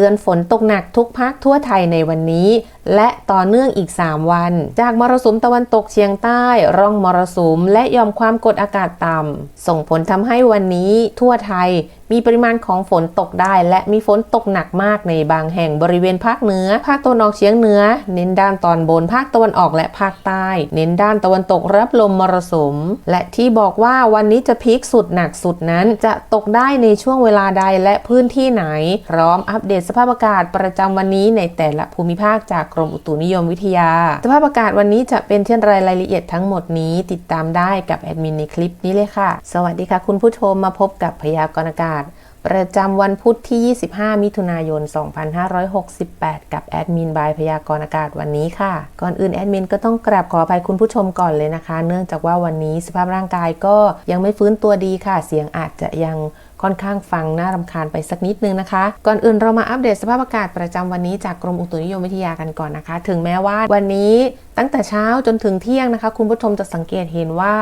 ตือนฝนตกหนักทุกภาคทั่วไทยในวันนี้ และต่อเนื่องอีก 3 วัน จากมรสุมตะวันตกเฉียงใต้ ร่องมรสุมและยอมความกดอากาศต่ำส่งผลทำให้วันนี้ทั่วไทย มีปริมาณของฝนตกได้ และมีฝนตกหนักมากในบางแห่งบริเวณภาคเหนือ ภาคตะวันออกเฉียงเหนือ เน้นด้านตอนบน ภาคตะวันออกและภาคใต้ เน้นด้านตะวันตกรับลมมรสุม และที่บอกว่าวันนี้จะพีคสุดหนักสุดนั้น จะตกได้ในช่วงเวลาใดและพื้นที่ไหน พร้อมอัปเดตสภาพอากาศประจำวันนี้ในแต่ละภูมิภาคจากกรมอุตุนิยมวิทยา สภาพอากาศวันนี้จะเป็นเช่นไรรายละเอียดทั้งหมดนี้ติดตามได้กับแอดมินในคลิปนี้เลยค่ะ สวัสดีค่ะ คุณผู้ชมมาพบกับพยากรณ์อากาศประจำวันพุธที่ 25 มิถุนายน 2568 กับแอดมินบายพยากรณ์อากาศวันนี้ค่ะ ก่อนอื่นแอดมินก็ต้องกราบขออภัยคุณผู้ชมก่อนเลยนะคะ เนื่องจากว่าวันนี้สภาพร่างกายก็ยังไม่ฟื้นตัวดีค่ะ เสียงอาจจะยังค่อนข้างฟังน่ารำคาญไปสักนิดนึงนะคะ ก่อนอื่นเรามาอัปเดตสภาพอากาศประจำวันนี้จากกรมอุตุนิยมวิทยากันก่อนนะคะ ถึงแม้ว่าวันนี้ตั้งแต่เช้าจนถึงเที่ยงนะคะ คุณผู้ชมจะสังเกตเห็นว่า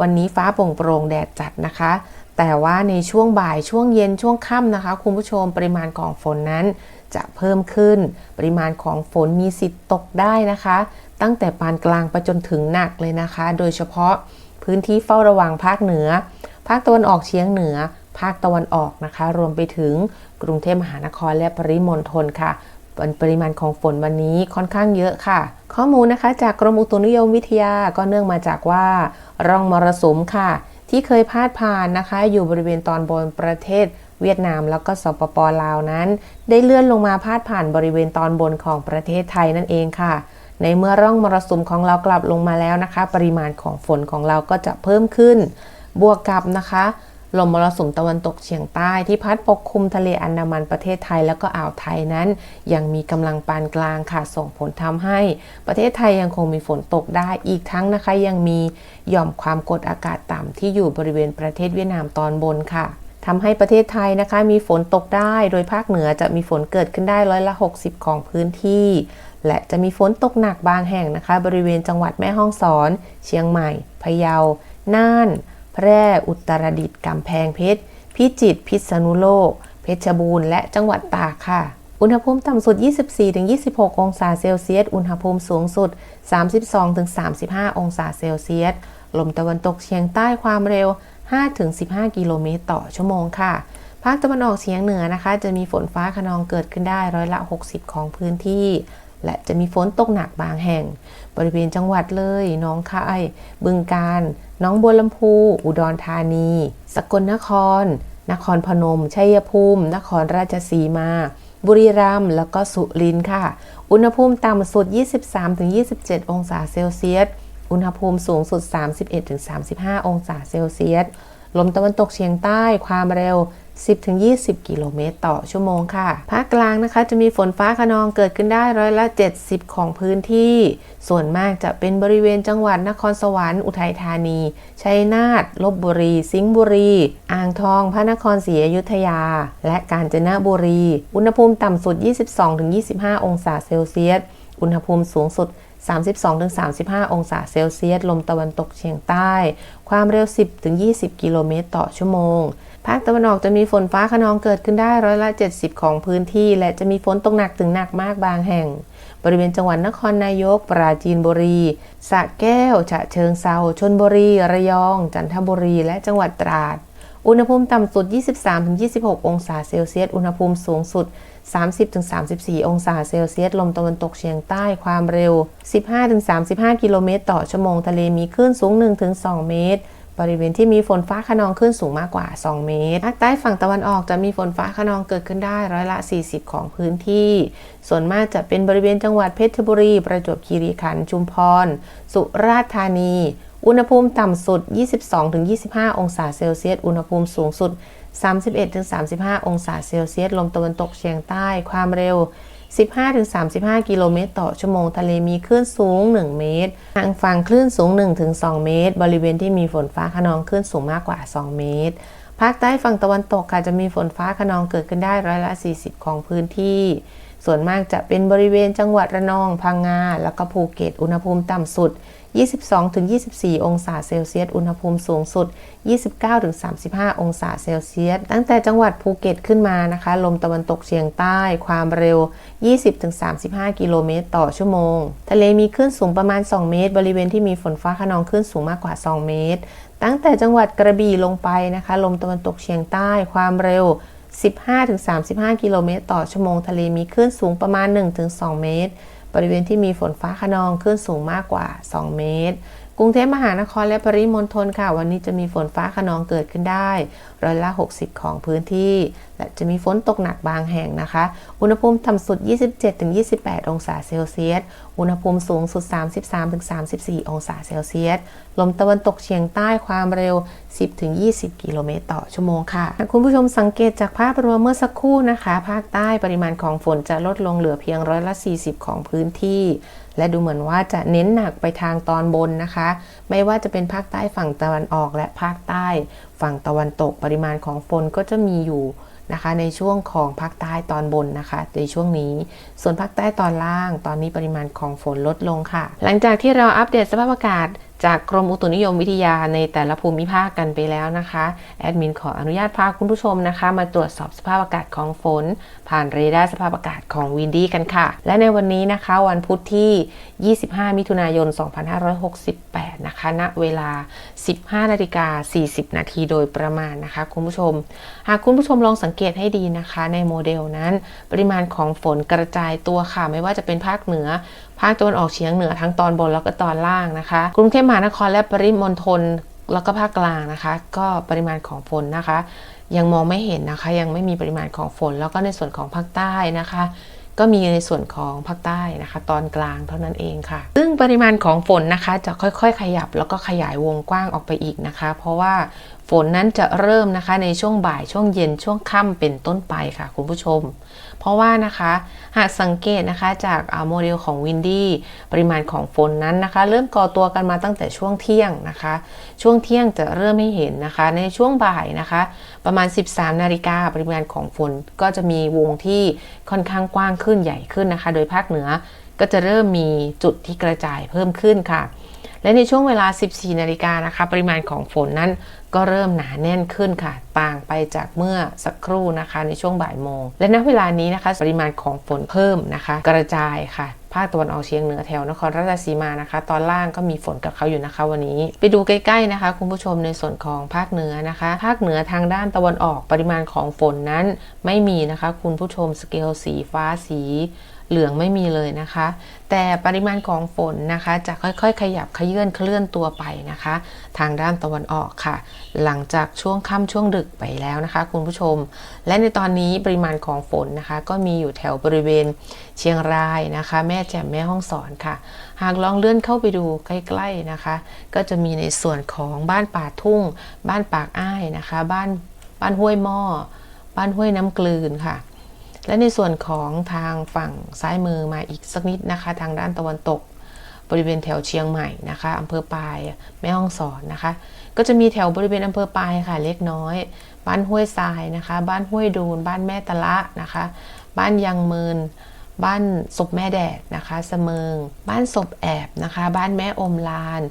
วันนี้ฟ้าโปร่งโปร่งแดดจัดนะคะ แต่ว่าในช่วงบ่ายช่วงเย็นช่วงค่ำนะคะ คุณผู้ชมปริมาณของฝนนั้นจะเพิ่มขึ้น ปริมาณของฝนมีสิทธิ์ตกได้นะคะ ตั้งแต่ปานกลางไปจนถึงหนักเลยนะคะ โดยเฉพาะพื้นที่เฝ้าระวังภาคเหนือ ภาคตะวันออกเฉียงเหนือ ภาคตะวันออกนะคะ รวมไปถึงกรุงเทพมหานครและปริมณฑลค่ะปริมาณของฝนวันนี้ค่อนข้างเยอะค่ะ ข้อมูลนะคะจากกรมอุตุนิยมวิทยาก็เนื่องมาจากว่า ร่องมรสุมค่ะ ที่เคยพาดผ่านนะคะ อยู่บริเวณตอนบนประเทศเวียดนามแล้วก็สปปลาวนั้น ได้เลื่อนลงมาพาดผ่านบริเวณตอนบนของประเทศไทยนั่นเองค่ะ ในเมื่อร่องมรสุมของเรากลับลงมาแล้วนะคะ ปริมาณของฝนของเราก็จะเพิ่มขึ้น บวกกับนะคะ ลมมรสุมตะวันตกเฉียงใต้ที่พัดปกคลุมทะเลอันดามันประเทศไทยแล้วก็อ่าวไทยนั้น ยังมีกำลังปานกลางค่ะส่งผลทำให้ประเทศไทยยังคงมีฝนตกได้อีกทั้งนะคะ ยังมีหย่อมความกดอากาศต่ำที่อยู่บริเวณประเทศเวียดนามตอนบนค่ะทำให้ประเทศไทยนะคะมีฝนตกได้ โดยภาคเหนือจะมีฝนเกิดขึ้นได้ร้อยละ 60 ของพื้นที่ และจะมีฝนตกหนักบางแห่งนะคะ บริเวณจังหวัดแม่ฮ่องสอน เชียงใหม่ พะเยา น่าน แพร่อุตรดิตถ์กำแพงเพชร พิจิตรพิษณุโลก เพชรบูรณ์และจังหวัดตากค่ะ อุณหภูมิต่ำสุด 24-26 องศาเซลเซียส อุณหภูมิสูงสุด 32-35 องศาเซลเซียส ลมตะวันตกเฉียงใต้ความเร็ว 5-15 กิโลเมตรต่อชั่วโมงค่ะภาคตะวันออกเฉียงเหนือนะคะ จะมีฝนฟ้าขนองเกิดขึ้นได้ร้อยละ 60 ของพื้นที่ และจะมีฝนตกหนักบางแห่ง บริเวณจังหวัดเลยน้องคายบึงกาฬหน้องบัวลำพู อุดรธานี สกลนคร นครพนม ชัยภูมิ นครราชสีมา บุรีรัมย์แล้วก็สุรินทร์ค่ะ อุณหภูมิต่ำสุด 23-27 องศาเซลเซียส อุณหภูมิสูงสุด 31-35 องศาเซลเซียส ลมตะวันตกเฉียงใต้ความเร็ว 10-20 กิโลเมตรต่อชั่วโมงค่ะ ภาคกลางนะคะจะมีฝนฟ้าขนองเกิดขึ้นได้ร้อยละ 70 ของพื้นที่ ส่วนมากจะเป็นบริเวณจังหวัดนครสวรรค์อุทัยธานี ชัยนาท ลบบุรี สิงห์บุรี อ่างทอง พระนครศรีอยุธยา และกาญจนบุรี อุณหภูมิต่ำสุด 22-25 องศาเซลเซียส อุณหภูมิสูงสุด32-35 องศาเซลเซียส ลมตะวันตกเฉียงใต้ ความเร็ว 10-20 กิโลเมตรต่อชั่วโมง ภาคตะวันออกจะมีฝนฟ้าขนองเกิดขึ้นได้ร้อยละ 70 ของพื้นที่ และจะมีฝนตกหนักถึงหนักมากบางแห่ง บริเวณจังหวัดนครนายก ปราจีนบุรีสระแก้ว ฉะเชิงเซาชนบุรี ระยอง จันทบุรี และจังหวัดตราด อุณหภูมิต่ำสุด 23-26 องศาเซลเซียส อุณหภูมิสูงสุด 30-34 องศาเซลเซียส ลมตะวันตกเฉียงใต้ความเร็ว 15-35 กิโลเมตรต่อชั่วโมงทะเลมีคลื่นสูง 1-2 เมตร บริเวณที่มีฝนฟ้าขนองคลื่นสูงมากกว่า 2 เมตร ภาคใต้ฝั่งตะวันออกจะมีฝนฟ้าขนองเกิดขึ้นได้ร้อยละ 40 ของพื้นที่ ส่วนมากจะเป็นบริเวณจังหวัดเพชรบุรี ประจวบคีรีขันธ์ ชุมพร สุราษฎร์ธานี อุณหภูมิต่ำสุด 22-25 องศาเซลเซียส อุณหภูมิสูงสุด 31-35 องศาเซลเซียส ลมตะวันตกเฉียงใต้ ความเร็ว 15-35 กิโลเมตรต่อชั่วโมงทะเลมีคลื่นสูง 1 เมตรทางฝั่งคลื่นสูง 1-2 เมตร บริเวณที่มีฝนฟ้าขนองคลื่นสูงมากกว่า 2 เมตร ภาคใต้ฝั่งตะวันตกค่ะจะมีฝนฟ้าขนองเกิดขึ้นได้ร้อยละ 40 ของพื้นที่ ส่วนมากจะเป็นบริเวณจังหวัดระนอง พังงา แล้วก็ภูเก็ต อุณหภูมิต่ำสุด 22-24 องศาเซลเซียส อุณหภูมิสูงสุด 29-35 องศาเซลเซียส ตั้งแต่จังหวัดภูเก็ตขึ้นมานะคะ ลมตะวันตกเฉียงใต้ความเร็ว 20-35 กิโลเมตรต่อชั่วโมง ทะเลมีคลื่นสูงประมาณ 2 เมตร บริเวณที่มีฝนฟ้าขนองคลื่นสูงมากกว่า 2 เมตร ตั้งแต่จังหวัดกระบี่ลงไปนะคะ ลมตะวันตกเฉียงใต้ความเร็ว15-35 กิโลเมตรต่อชั่วโมง ทะเลมีคลื่นสูงประมาณ 1-2 เมตร บริเวณที่มีฝนฟ้าขนองคลื่นสูงมากกว่า 2 เมตร กรุงเทพมหานครและปริมณฑลค่ะ วันนี้จะมีฝนฟ้าขนองเกิดขึ้นได้ร้อยละ 60 ของพื้นที่ และจะมีฝนตกหนักบางแห่งนะคะ อุณหภูมิต่ำสุด 27-28 องศาเซลเซียส อุณหภูมิสูงสุด 33-34 องศาเซลเซียส ลมตะวันตกเฉียงใต้ความเร็ว 10-20 กิโลเมตรต่อชั่วโมงค่ะคุณผู้ชมสังเกตจากภาพรวมเมื่อสักครู่นะคะ ภาคใต้ปริมาณของฝนจะลดลงเหลือเพียงร้อยละ 40 ของพื้นที่และดูเหมือนว่าจะเน้นหนักไปทางตอนบนนะคะ ไม่ว่าจะเป็นภาคใต้ฝั่งตะวันออกและภาคใต้ฝั่งตะวันตกปริมาณของฝนก็จะมีอยู่นะคะในช่วงของภาคใต้ตอนบนนะคะในช่วงนี้ ส่วนภาคใต้ตอนล่าง ตอนนี้ปริมาณของฝนลดลงค่ะ หลังจากที่เราอัปเดตสภาพอากาศ จากกรมอุตุนิยมวิทยาในแต่ละภูมิภาคกันไปแล้วนะคะ แอดมินขออนุญาตพาคุณผู้ชมนะคะ มาตรวจสอบสภาพอากาศของฝน ผ่านเรดาร์สภาพอากาศของวินดี้กันค่ะ และในวันนี้นะคะ วันพุธที่ 25 มิถุนายน 2568 นะคะณเวลา 15นาฬิกา40 นาทีโดยประมาณนะคะ คุณผู้ชม หากคุณผู้ชมลองสังเกตให้ดีนะคะ ในโมเดลนั้น ปริมาณของฝนกระจายตัวค่ะ ไม่ว่าจะเป็นภาคเหนือภาคตะวันออกเฉียงเหนือทั้งตอนบนแล้วก็ตอนล่างนะคะ กรุงเทพมหานครและปริมณฑลแล้วก็ภาคกลางนะคะ ก็ปริมาณของฝนนะคะ ยังมองไม่เห็นนะคะ ยังไม่มีปริมาณของฝน แล้วก็ในส่วนของภาคใต้นะคะก็มีในส่วนของภาคใต้นะคะ ตอนกลางเท่านั้นเองค่ะ ซึ่งปริมาณของฝนนะคะ จะค่อยๆ ขยับแล้วก็ขยายวงกว้างออกไปอีกนะคะ เพราะว่าฝนนั้นจะเริ่มนะคะในช่วงบ่ายช่วงเย็นช่วงค่ำเป็นต้นไปค่ะ คุณผู้ชม เพราะว่านะคะหากสังเกตนะคะจากโมเดลของวินดี้ปริมาณของฝนนั้นนะคะ เริ่มก่อตัวกันมาตั้งแต่ช่วงเที่ยงนะคะ ช่วงเที่ยงจะเริ่มให้เห็นนะคะ ในช่วงบ่ายนะคะ ประมาณ 13 นาฬิกาปริมาณของฝนก็จะมีวงที่ค่อนข้างกว้างขึ้นใหญ่ขึ้นนะคะ โดยภาคเหนือก็จะเริ่มมีจุดที่กระจายเพิ่มขึ้นค่ะ และในช่วงเวลา 14 นาฬิกานะคะ ปริมาณของฝนนั้นก็เริ่มหนาแน่นขึ้นค่ะ ต่างไปจากเมื่อสักครู่นะคะ ในช่วงบ่ายโมง และณเวลานี้นะคะ ปริมาณของฝนเพิ่มนะคะ กระจายค่ะภาคตะวันออกเฉียงเหนือแถวนครราชสีมานะคะ ตอนล่างก็มีฝนกับเขาอยู่นะคะวันนี้ ไปดูใกล้ๆนะคะ คุณผู้ชมในส่วนของภาคเหนือนะคะ ภาคเหนือทางด้านตะวันออกปริมาณของฝนนั้นไม่มีนะคะ คุณผู้ชมสเกลสีฟ้าสีเหลืองไม่มีเลยนะคะ แต่ปริมาณของฝนนะคะ จะค่อยๆ ขยับขยื่นเคลื่อนตัวไปนะคะ ทางด้านตะวันออกค่ะ หลังจากช่วงค่ำช่วงดึกไปแล้วนะคะ คุณผู้ชม และในตอนนี้ปริมาณของฝนนะคะ ก็มีอยู่แถวบริเวณเชียงรายนะคะ แม่แจ่มแม่ห้องสอนค่ะ หากลองเลื่อนเข้าไปดูใกล้ๆนะคะ ก็จะมีในส่วนของบ้านป่าทุ่ง บ้านปากอ้ายนะคะ บ้านบ้านห้วยหม้อ บ้านห้วยน้ำกลืนค่ะ และในส่วนของทางฝั่งซ้ายมือมาอีกสักนิดนะคะ ทางด้านตะวันตก บริเวณแถวเชียงใหม่นะคะอำเภอปายแม่ฮ่องสอนนะคะ ก็จะมีแถวบริเวณอำเภอปายค่ะ เล็กน้อย บ้านห้วยทรายนะคะ บ้านห้วยดูน บ้านแม่ตะละนะคะ บ้านยังเมิน บ้านศพแม่แดดนะคะเสมิง บ้านศพแอบนะคะ บ้านแม่อมลาน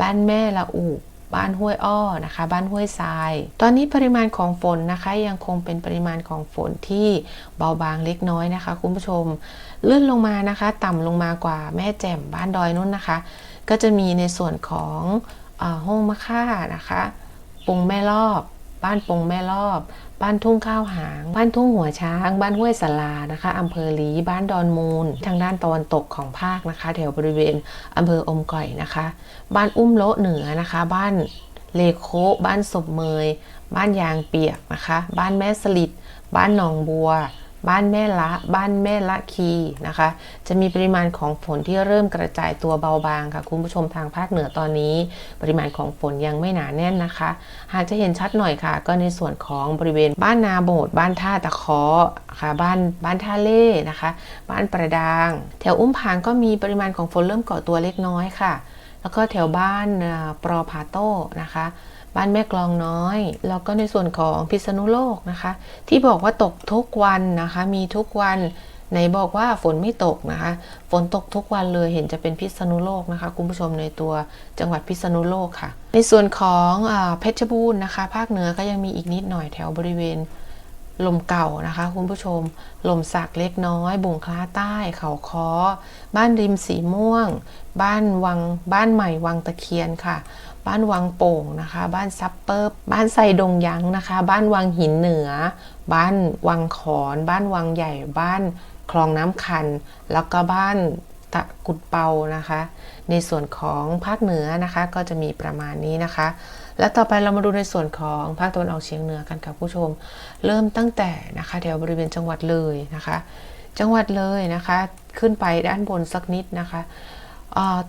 บ้านแม่ละอุบ้านห้วยอ้อนะคะ บ้านห้วยทราย ตอนนี้ปริมาณของฝนนะคะ ยังคงเป็นปริมาณของฝนที่เบาบางเล็กน้อยนะคะ คุณผู้ชมเลื่อนลงมานะคะ ต่ำลงมากว่าแม่แจ่มบ้านดอยนุ่นนะคะ ก็จะมีในส่วนของอห้องมะค่านะคะปงแม่รอบ บ้านปงแม่รอบ บ้านทุ่งข้าวหาง บ้านทุ่งหัวช้าง บ้านห้วยสลานะคะอำเภอลี บ้านดอนมูล ทางด้านตะวันตกของภาคนะคะ แถวบริเวณอำเภออมก่อยนะคะ บ้านอุ้มโละเหนือนะคะ บ้านเลโค บ้านศพเมย บ้านยางเปียกนะคะ บ้านแม่สลิด บ้านหนองบัว บ้านแม่ละบ้านแม่ละคีนะคะ จะมีปริมาณของฝนที่เริ่มกระจายตัวเบาบางค่ะ คุณผู้ชมทางภาคเหนือตอนนี้ ปริมาณของฝนยังไม่หนาแน่นนะคะ หากจะเห็นชัดหน่อยค่ะ ก็ในส่วนของบริเวณบ้านนาโบดบ้านท่าตะเคาะค่ะบ้านบ้านท่าเล่นะคะ บ้านประดาง แถวอุ้มผางก็มีปริมาณของฝนเริ่มก่อตัวเล็กน้อยค่ะ แล้วก็แถวบ้านปรอพาโต้นะคะ บ้านแม่กลองน้อย แล้วก็ในส่วนของพิษณุโลกนะคะ ที่บอกว่าตกทุกวันนะคะ มีทุกวันไหนบอกว่าฝนไม่ตกนะคะ ฝนตกทุกวันเลยเห็นจะเป็นพิษณุโลกนะคะ คุณผู้ชมในตัวจังหวัดพิษณุโลกค่ะ ในส่วนของอเพชรบูรณ์นะคะ ภาคเหนือก็ยังมีอีกนิดหน่อยแถวบริเวณลมเก่านะคะ คุณผู้ชม ลมสักเล็กน้อย บุงคล้าใต้ เขาคอบ้านริมสีม่วง บ้านวังบ้านใหม่วังตะเคียนค่ะ บ้านวังโป่งนะคะ บ้านซับเปิบบ้านไซดงยังนะคะ บ้านวังหินเหนือ บ้านวังขอน บ้านวังใหญ่ บ้านคลองน้ำคัน แล้วก็บ้านตะกุดเปานะคะ ในส่วนของภาคเหนือนะคะ ก็จะมีประมาณนี้นะคะ แล้วต่อไปเรามาดูในส่วนของภาคตะวันออกเฉียงเหนือกันค่ะผู้ชม เริ่มตั้งแต่นะคะแถวบริเวณจังหวัดเลยนะคะ จังหวัดเลยนะคะ ขึ้นไปด้านบนสักนิดนะคะ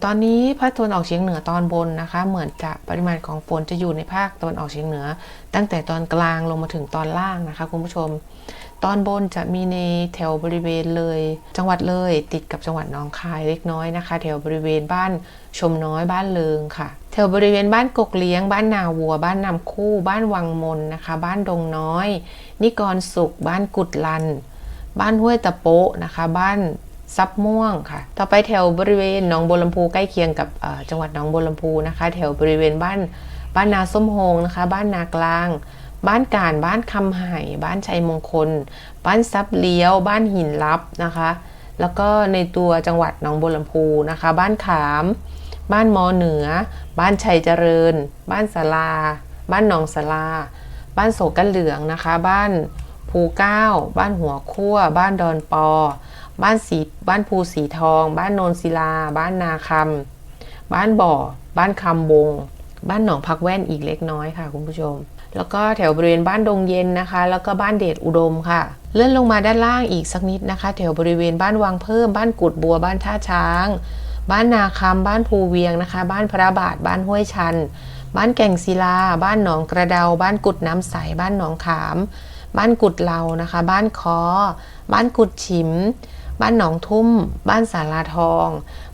ตอนนี้ภาคตะวันออกเฉียงเหนือตอนบนนะคะ เหมือนจะปริมาณของฝนจะอยู่ในภาคตะวันออกเฉียงเหนือ ตั้งแต่ตอนกลางลงมาถึงตอนล่างนะคะคุณผู้ชม ตอนบนจะมีในแถวบริเวณเลย จังหวัดเลย ติดกับจังหวัดหนองคายเล็กน้อยนะคะ แถวบริเวณบ้านชมน้อยบ้านเลิงค่ะ แถวบริเวณบ้านกกเลี้ยง บ้านนาวัว บ้านนำคู่ บ้านวังมนนะคะ บ้านดงน้อย นิกรสุข บ้านกุดลัน บ้านห้วยตะโปะนะคะ บ้าน ซับม่วงค่ะ ต่อไปแถวบริเวณหนองบัวลำพูใกล้เคียงกับจังหวัดหนองบัวลำพูนะคะ แถวบริเวณบ้านบ้านนาส้มโฮงนะคะ บ้านนากลาง บ้านการบ้านคำไห่บ้านชัยมงคล บ้านซับเลี้ยว บ้านหินลับนะคะ แล้วก็ในตัวจังหวัดหนองบัวลำพูนะคะ บ้านขาม บ้านมอเหนือ บ้านชัยเจริญ บ้านสาลา บ้านหนองสาลา บ้านโศกันเหลืองนะคะ บ้านภูเก้า บ้านหัวคั่ว บ้านดอนปอ บ้านสีบ้านภูสีทอง บ้านโนนศิลา บ้านนาคำบ้านบ่อ บ้านคำบง บ้านหนองพักแว่นอีกเล็กน้อยค่ะคุณผู้ชม แล้วก็แถวบริเวณบ้านดงเย็นนะคะ แล้วก็บ้านเดชอุดมค่ะ เลื่อนลงมาด้านล่างอีกสักนิดนะคะ แถวบริเวณบ้านวังเพิ่ม บ้านกุดบัว บ้านท่าช้าง บ้านนาคำบ้านภูเวียงนะคะ บ้านพระบาท บ้านห้วยชัน บ้านแก่งศิลา บ้านหนองกระเดา บ้านกุดน้ำใส บ้านหนองขาม บ้านกุดเหลานะคะ บ้านคอ บ้านกุดฉิม บ้านหนองทุ่ม บ้านสาราทอง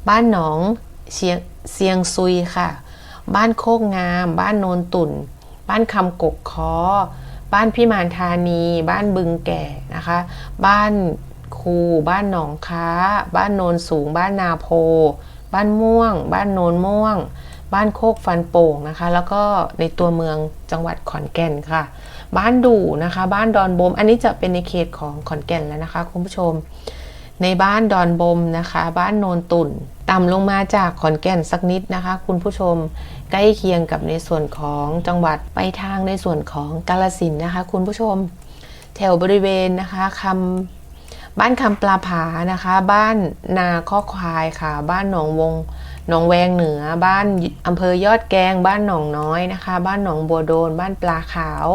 บ้านหนองเชียงเซียงซุยค่ะ บ้านโคกงาม บ้านโนนตุ่น บ้านคำกกคอบ้านพิมานธานี บ้านบึงแก่นะคะ บ้านคูบ้านหนองค้า บ้านโนนสูง บ้านนาโพ บ้านม่วง บ้านโนนม่วง บ้านโคกฟันโป่งนะคะ แล้วก็ในตัวเมืองจังหวัดขอนแก่นค่ะ บ้านดูนะคะ บ้านดอนบม อันนี้จะเป็นในเขตของขอนแก่นแล้วนะคะ คุณผู้ชม ในบ้านดอนบมนะคะ บ้านโนนตุ่น ต่ำลงมาจากขอนแก่นสักนิดนะคะ คุณผู้ชมใกล้เคียงกับในส่วนของจังหวัดไปทางในส่วนของกาลสินนะคะ คุณผู้ชม แถวบริเวณนะคะคำบ้านคำปลาผานะคะ บ้านนาข้อควายค่ะ บ้านหนองวงหนองแวงเหนือ บ้านอำเภอยอดแกง บ้านหนองน้อยนะคะ บ้านหนองบัวโดน บ้านปลาขาว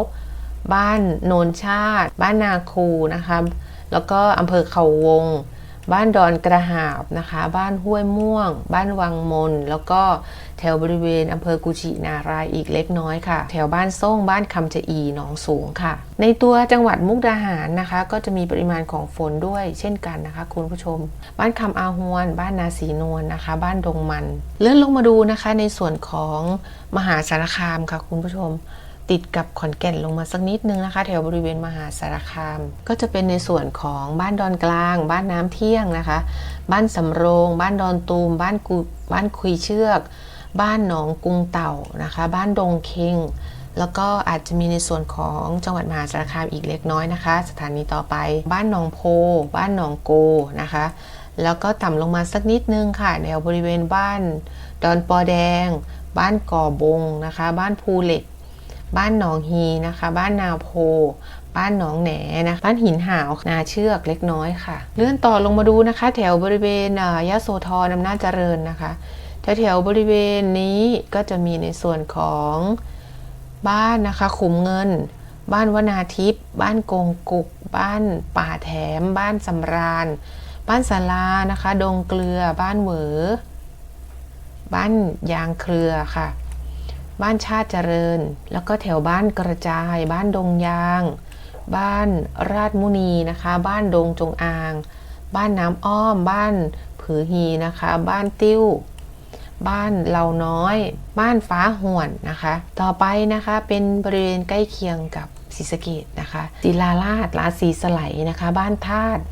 บ้านโนนชาติ บ้านนาคูนะคะ แล้วก็อำเภอเขาวง บ้านดอนกระหาบนะคะ บ้านห้วยม่วง บ้านวังมน แล้วก็แถวบริเวณอำเภอกุชินารายอีกเล็กน้อยค่ะ แถวบ้านส่งบ้านคำจะอีหนองสูงค่ะ ในตัวจังหวัดมุกดาหารนะคะ ก็จะมีปริมาณของฝนด้วยเช่นกันนะคะ คุณผู้ชม บ้านคำอาฮวน บ้านนาสีนวลนะคะ บ้านดงมัน เลื่อนลงมาดูนะคะในส่วนของมหาสารคามค่ะคุณผู้ชม ติดกับขอนแก่นลงมาสักนิดนึงนะคะ แถวบริเวณมหาสารคาม ก็จะเป็นในส่วนของบ้านดอนกลาง บ้านน้ำเที่ยงนะคะ บ้านสำโรง บ้านดอนตูม บ้านกุบ้านคุยเชือก บ้านหนองกุงเต่านะคะ บ้านดงเคงแล้วก็อาจจะมีในส่วนของจังหวัดมหาสารคามอีกเล็กน้อยนะคะ สถานีต่อไป บ้านหนองโพ บ้านหนองโกนะคะ แล้วก็ต่ำลงมาสักนิดนึงค่ะแนวบริเวณบ้าน ดอนปอแดง บ้านก่อบงนะคะ บ้านภูเหล็ก บ้านหนองฮีนะคะ บ้านนาโพ บ้านหนองแหนนะบ้านหินหาวนาเชือกเล็กน้อยค่ะ เลื่อนต่อลงมาดูนะคะ แถวบริเวณยะโสธรอำนาจเจริญนะคะแถวแถวๆบริเวณนี้ก็จะมีในส่วนของบ้านนะคะขุมเงิน บ้านวนาทิพย์บ้านกงกุก บ้านป่าแถม บ้านสำราญ บ้านสารานะคะ ดงเกลือ บ้านเหวอบ้านยางเครือค่ะ บ้านชาติเจริญ แล้วก็แถวบ้านกระจาย บ้านดงยาง บ้านราชมุนีนะคะ บ้านดงจงอาง บ้านน้ำอ้อม บ้านผือฮีนะคะ บ้านติ้ว บ้านเหล่าน้อย บ้านฟ้าห่วนนะคะ ต่อไปนะคะเป็นบริเวณใกล้เคียงกับศรีสะเกดนะคะศิลาราชราศีสไลนะคะ บ้านธาตุ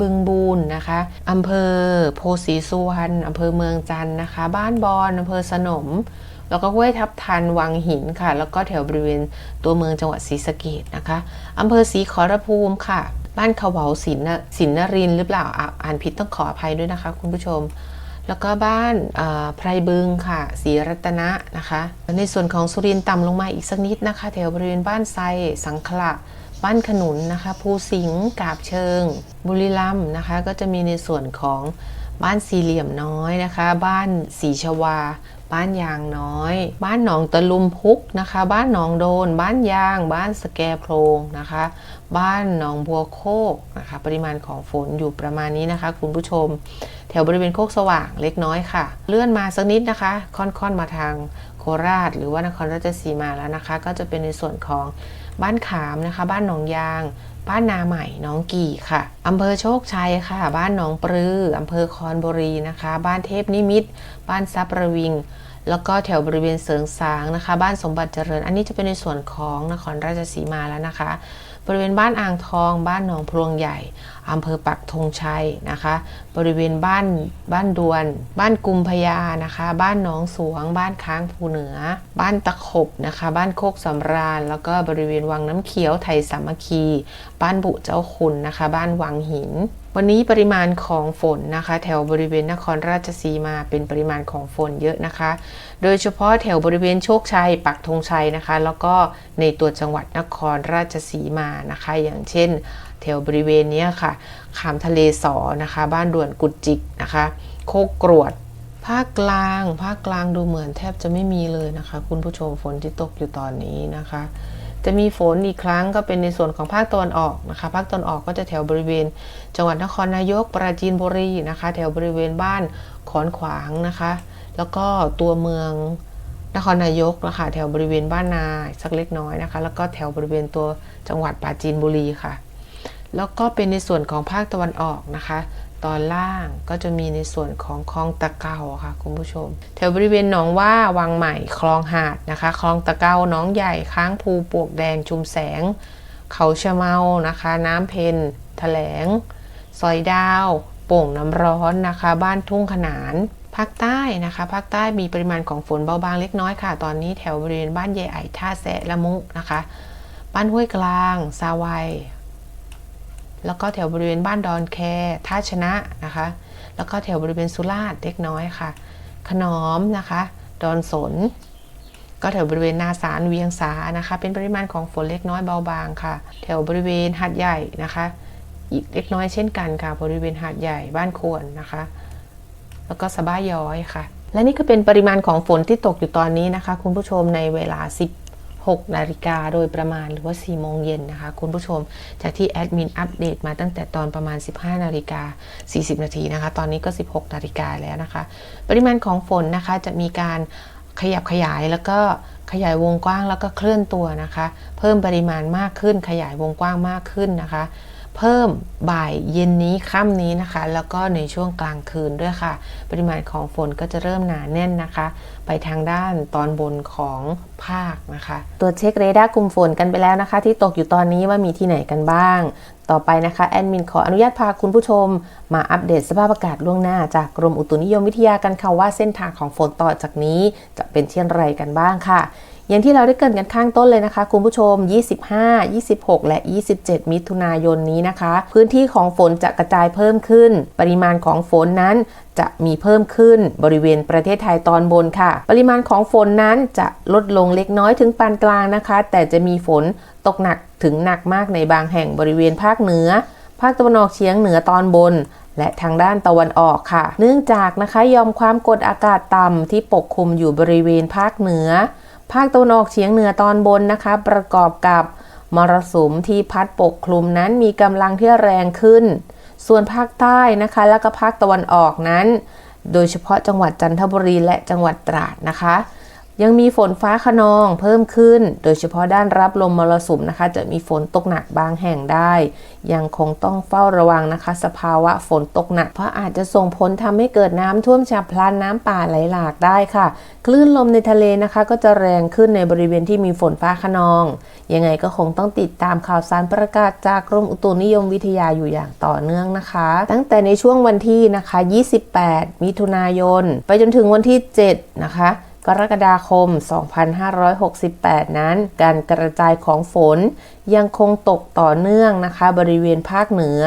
บึงบูนนะคะอำเภอโพสีสุวรรณอำเภอเมืองจันทร์นะคะ บ้านบอนอำเภอสนม แล้วก็ห้วยทับทันวังหินค่ะ แล้วก็แถวบริเวณตัวเมืองจังหวัดศรีสะเกดนะคะอำเภอศรีขอรภูมิค่ะ บ้านเขาเหวาสินนสินนรินหรือเปล่าอ่านผิดต้องขออภัยด้วยนะคะ คุณผู้ชม แล้วก็บ้านไพรบึงค่ะศรีรัตนะนะคะ ในส่วนของสุรินต่ำลงมาอีกสักนิดนะคะ แถวบริเวณบ้านไซสังขละบ้านขนุนนะคะ ภูสิงห์กาบเชิง บุรีรัมย์นะคะ ก็จะมีในส่วนของ บ้านสี่เหลี่ยมน้อยนะคะ บ้านสีชวา บ้านยางน้อย บ้านหนองตะลุมพุกนะคะ บ้านหนองโดน บ้านยาง บ้านสแกโพรงนะคะ บ้านหนองบัวโคกนะคะ ปริมาณของฝนอยู่ประมาณนี้นะคะ คุณผู้ชม แถวบริเวณโคกสว่างเล็กน้อยค่ะ เลื่อนมาสักนิดนะคะ ค่อนๆมาทางโคราช หรือว่านครราชสีมาแล้วนะคะ ก็จะเป็นในส่วนของบ้านขามนะคะ บ้านหนองยาง บ้านนาใหม่น้องกี่ค่ะอำเภอโชคชัยค่ะ บ้านหนองปลืออำเภอคอนบุรีนะคะ บ้านเทพนิมิตบ้านซับระวิง แล้วก็แถวบริเวณเสริงสางนะคะ บ้านสมบัติเจริญ อันนี้จะเป็นในส่วนของนครราชสีมาแล้วนะคะ บริเวณบ้านอ่างทอง บ้านหนองพลวงใหญ่ อำเภอปักธงชัยนะคะ บริเวณบ้านบ้านดวน บ้านกุมพยานะคะ บ้านหนองสวง บ้านค้างภูเหนือ บ้านตะขบนะคะ บ้านโคกสำราญ แล้วก็บริเวณวังน้ำเขียวไทยสามัคคี บ้านบุเจ้าคุณนะคะ บ้านวังหินวันนี้ปริมาณของฝนนะคะ แถวบริเวณนครราชสีมาเป็นปริมาณของฝนเยอะนะคะ โดยเฉพาะแถวบริเวณโชคชัยปักธงชัยนะคะ แล้วก็ในตัวจังหวัดนครราชสีมานะคะ อย่างเช่น แถวบริเวณนี้ค่ะขามทะเลสอนะคะ บ้านด่วนกุจิกนะคะ โคกกรวดภาคกลางภาคกลางดูเหมือนแทบจะไม่มีเลยนะคะ คุณผู้ชมฝนที่ตกอยู่ตอนนี้นะคะ จะมีฝนอีกครั้งก็เป็นในส่วนของภาคตะวันออกนะคะ ภาคตะวันออกก็จะแถวบริเวณ จังหวัดนครนายกปราจีนบุรีนะคะ แถวบริเวณบ้านขอนขวางนะคะ แล้วก็ตัวเมืองนครนายกนะคะแถวบริเวณบ้านนาสักเล็กน้อยนะคะ แล้วก็แถวบริเวณตัวจังหวัดปราจีนบุรีค่ะ แล้วก็เป็นในส่วนของภาคตะวันออกนะคะ ตอนล่างก็จะมีในส่วนของคลองตะเกาค่ะคุณผู้ชม แถวบริเวณหนองว่าวังใหม่คลองหาดนะคะ คลองตะเกาหนองใหญ่ค้างภูปวกแดงชุมแสง เขาชะเมานะคะ น้ำเพนแถลงซอยดาวโป่งน้ำร้อนนะคะ บ้านทุ่งขนานภาคใต้นะคะภาคใต้มีปริมาณของฝนเบาบางเล็กน้อยค่ะ ตอนนี้แถวบริเวณบ้านเยไอท่าแซะละมุนะคะ บ้านห้วยกลาง ซาวัย แล้วก็แถวบริเวณบ้านดอนแคท่าชนะนะคะ แล้วก็แถวบริเวณสุราษฎร์เล็กน้อยค่ะ ขนอมนะคะ ดอนสน ก็แถวบริเวณนาสารเวียงสานะคะ เป็นปริมาณของฝนเล็กน้อยเบาบางค่ะ แถวบริเวณหาดใหญ่นะคะ อีกเล็กน้อยเช่นกันค่ะ บริเวณหาดใหญ่บ้านควรนะคะ แล้วก็สะบ้าย้อยค่ะ และนี่ก็เป็นปริมาณของฝนที่ตกอยู่ตอนนี้นะคะ คุณผู้ชมในเวลา 6 นาฬิกาโดยประมาณหรือว่า 4 โมงเย็นนะคะ คุณผู้ชม จากที่แอดมินอัปเดตมาตั้งแต่ตอนประมาณ 15 นาฬิกา 40 นาทีนะคะ ตอนนี้ก็ 16 นาฬิกาแล้วนะคะ ปริมาณของฝนนะคะจะมีการขยับขยายแล้วก็ขยายวงกว้างแล้วก็เคลื่อนตัวนะคะ เพิ่มปริมาณมากขึ้นขยายวงกว้างมากขึ้นนะคะ เพิ่มบ่ายเย็นนี้ค่ำนี้นะคะ แล้วก็ในช่วงกลางคืนด้วยค่ะ ปริมาณของฝนก็จะเริ่มหนาแน่นนะคะ ไปทางด้านตอนบนของภาคนะคะ ตัวเช็คเรดาร์กลุ่มฝนกันไปแล้วนะคะ ที่ตกอยู่ตอนนี้ว่ามีที่ไหนกันบ้าง ต่อไปนะคะแอดมินขออนุญาตพาคุณผู้ชม มาอัปเดตสภาพอากาศล่วงหน้า จากกรมอุตุนิยมวิทยากันค่ะว่าเส้นทางของฝนต่อจากนี้จะเป็นเช่นไรกันบ้างค่ะ อย่างที่เราได้เกรินกันข้างต้นเลยนะคะ คุณผู้ชม 25 26 และ 27 มิถุนายนนี้นะคะ พื้นที่ของฝนจะกระจายเพิ่มขึ้น ปริมาณของฝนนั้นจะมีเพิ่มขึ้นบริเวณประเทศไทยตอนบนค่ะ ปริมาณของฝนนั้นจะลดลงเล็กน้อยถึงปานกลางนะคะ แต่จะมีฝนตกหนักถึงหนักมากในบางแห่งบริเวณภาคเหนือ ภาคตะวันออกเฉียงเหนือตอนบนและทางด้านตะวันออกค่ะ เนื่องจากนะคะยอมความกดอากาศต่ำที่ปกคลุมอยู่บริเวณภาคเหนือ ภาคตะวันออกเฉียงเหนือตอนบนนะคะ ประกอบกับมรสุมที่พัดปกคลุมนั้นมีกำลังที่แรงขึ้น ส่วนภาคใต้นะคะ แล้วก็ภาคตะวันออกนั้น โดยเฉพาะจังหวัดจันทบุรีและจังหวัดตราดนะคะ ยังมีฝนฟ้าขนองเพิ่มขึ้น โดยเฉพาะด้านรับลมมรสุมนะคะ จะมีฝนตกหนักบางแห่งได้ ยังคงต้องเฝ้าระวังนะคะ สภาวะฝนตกหนัก เพราะอาจจะส่งผลทำให้เกิดน้ำท่วมฉับพลันน้ำป่าไหลหลากได้ค่ะ คลื่นลมในทะเลนะคะ ก็จะแรงขึ้นในบริเวณที่มีฝนฟ้าขนอง ยังไงก็คงต้องติดตามข่าวสารประกาศจากกรมอุตุนิยมวิทยาอยู่อย่างต่อเนื่องนะคะ ตั้งแต่ในช่วงวันที่นะคะ 28 มิถุนายน ไปจนถึงวันที่ 7 นะคะ กรกฎาคม 2568 นั้น การกระจายของฝนยังคงตกต่อเนื่องนะคะ บริเวณภาคเหนือ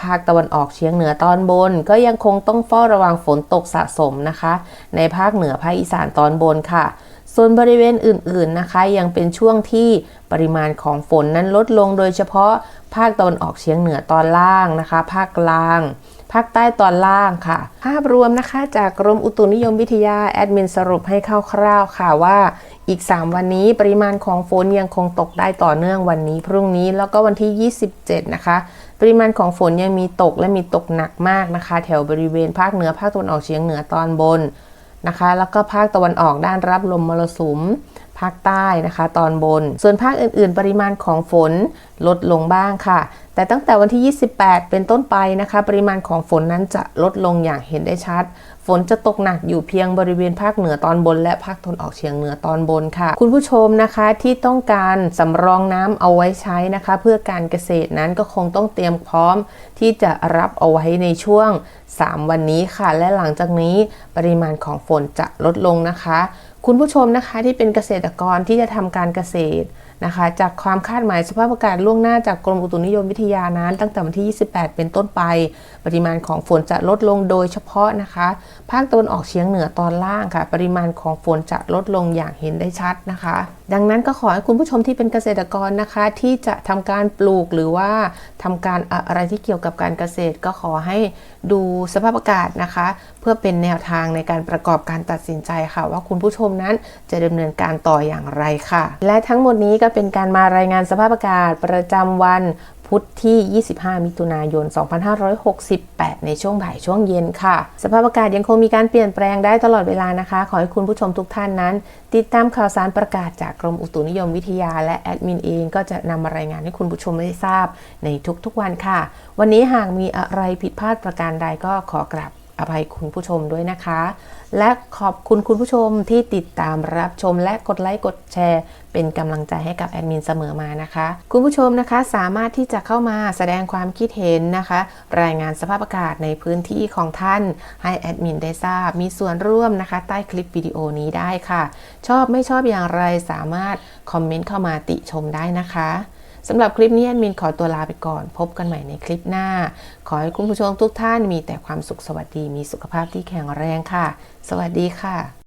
ภาคตะวันออกเฉียงเหนือตอนบน ก็ยังคงต้องเฝ้าระวังฝนตกสะสมนะคะ ในภาคเหนือภาคอีสานตอนบนค่ะ ส่วนบริเวณอื่นๆนะคะ ยังเป็นช่วงที่ปริมาณของฝนนั้นลดลงโดยเฉพาะภาคตะวันออกเฉียงเหนือตอนล่างนะคะ ภาคกลาง ภาคใต้ตอนล่างค่ะ ภาพรวมนะคะ จากกรมอุตุนิยมวิทยาแอดมินสรุปให้คร่าวๆค่ะว่าอีก 3 วันนี้ปริมาณของฝนยังคงตกได้ต่อเนื่องวันนี้ พรุ่งนี้แล้วก็วันที่ 27 นะคะ ปริมาณของฝนยังมีตกและมีตกหนักมากนะคะ แถวบริเวณภาคเหนือภาคตะวันออกเฉียงเหนือตอนบนนะคะ แล้วก็ภาคตะวันออกด้านรับลมมรสุมภาคใต้นะคะ ตอนบน ส่วนภาคอื่น ๆ ปริมาณของฝนลดลงบ้างค่ะ แต่ตั้งแต่วันที่ 28 เป็นต้นไปนะคะ ปริมาณของฝนนั้นจะลดลงอย่างเห็นได้ชัด ฝนจะตกหนักอยู่เพียงบริเวณภาคเหนือตอนบน และภาคตะวันออกเฉียงเหนือตอนบนค่ะ คุณผู้ชมนะคะที่ต้องการสำรองน้ำเอาไว้ใช้นะคะ เพื่อการเกษตรนั้นก็คงต้องเตรียมพร้อม ที่จะรับเอาไว้ในช่วง 3 วันนี้ค่ะ และหลังจากนี้ปริมาณของฝนจะลดลงนะคะ คุณผู้ชมนะคะที่เป็นเกษตรกรที่จะทำการเกษตร นะคะ จากความคาดหมายสภาพอากาศล่วงหน้าจากกรมอุตุนิยมวิทยานั้น ตั้งแต่วันที่ 28 เป็นต้นไป ปริมาณของฝนจะลดลงโดยเฉพาะนะคะ ภาคตะวันออกเฉียงเหนือตอนล่างค่ะ ปริมาณของฝนจะลดลงอย่างเห็นได้ชัดนะคะ ดังนั้นก็ขอให้คุณผู้ชมที่เป็นเกษตรกรนะคะ ที่จะทำการปลูกหรือว่าทำการอะไรที่เกี่ยวกับการเกษตร ก็ขอให้ดูสภาพอากาศนะคะ เพื่อเป็นแนวทางในการประกอบการตัดสินใจค่ะ ว่าคุณผู้ชมนั้นจะดำเนินการต่ออย่างไรค่ะ และทั้งหมดนี้ก็เป็นการมารายงานสภาพอากาศประจำวัน พุธที่ 25 มิถุนายน 2568 ในช่วงบ่ายช่วงเย็นค่ะ สภาพอากาศยังคงมีการเปลี่ยนแปลงได้ตลอดเวลานะคะ ขอให้คุณผู้ชมทุกท่านนั้น ติดตามข่าวสารประกาศจากกรมอุตุนิยมวิทยา และแอดมินเองก็จะนำมารายงานให้คุณผู้ชมได้ทราบในทุกๆวันค่ะ วันนี้หากมีอะไรผิดพลาดประการใดก็ขอกราบ อภัยคุณผู้ชมด้วยนะคะ และขอบคุณคุณผู้ชมที่ติดตามรับชมและกดไลค์กดแชร์ เป็นกำลังใจให้กับแอดมินเสมอมานะคะ คุณผู้ชมนะคะสามารถที่จะเข้ามาแสดงความคิดเห็นนะคะ รายงานสภาพอากาศในพื้นที่ของท่าน ให้แอดมินได้ทราบ มีส่วนร่วมนะคะ ใต้คลิปวิดีโอนี้ได้ค่ะ ชอบไม่ชอบอย่างไรสามารถคอมเมนต์เข้ามาติชมได้นะคะ สำหรับคลิปนี้แอดมินขอตัวลาไปก่อน พบกันใหม่ในคลิปหน้า ขอให้คุณผู้ชมทุกท่านมีแต่ความสุขสวัสดีมีสุขภาพที่แข็งแรงค่ะ สวัสดีค่ะ